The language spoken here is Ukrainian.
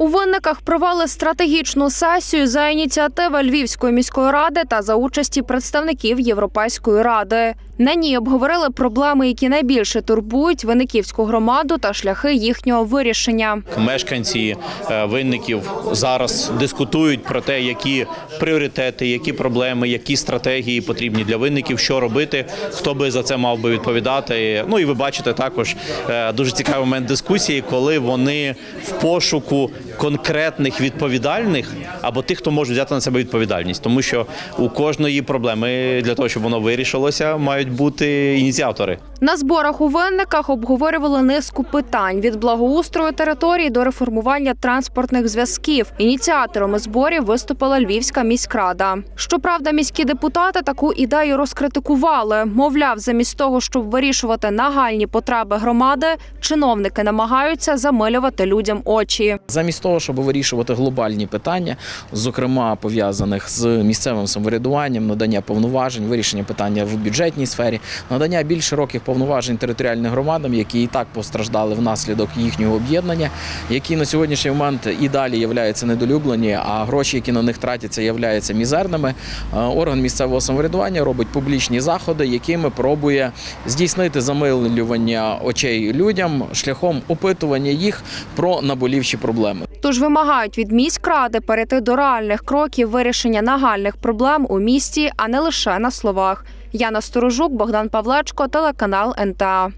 У винниках провели стратегічну сесію за ініціативи Львівської міської ради та за участі представників Європейської ради. На ній обговорили проблеми, які найбільше турбують винниківську громаду та шляхи їхнього вирішення. Мешканці е, винників зараз дискутують про те, які пріоритети, які проблеми, які стратегії потрібні для винників, що робити, хто би за це мав би відповідати. Ну і ви бачите також е, дуже цікавий момент дискусії, коли вони в пошуку конкретних відповідальних або тих, хто може взяти на себе відповідальність, тому що у кожної проблеми для того, щоб воно вирішилося, мають бути ініціатори. На зборах у винниках обговорювали низку питань від благоустрою території до реформування транспортних зв'язків. Ініціаторами зборів виступила Львівська міськрада. Щоправда, міські депутати таку ідею розкритикували. Мовляв, замість того, щоб вирішувати нагальні потреби громади, чиновники намагаються замилювати людям очі. Замість того, щоб вирішувати глобальні питання, зокрема пов'язаних з місцевим самоврядуванням, надання повноважень, вирішення питання в бюджетній сфері, надання більш широких повноважень територіальним громадам, які і так постраждали внаслідок їхнього об'єднання, які на сьогоднішній момент і далі являються недолюблені, а гроші, які на них тратяться, являються мізерними. Е, Орган місцевого самоврядування робить публічні заходи, якими пробує здійснити замилювання очей людям шляхом опитування їх про наболівші проблеми. Тож вимагають від міськради перейти до реальних кроків вирішення нагальних проблем у місті, а не лише на словах. Яна Сторожук, Богдан Павлечко, телеканал НТА.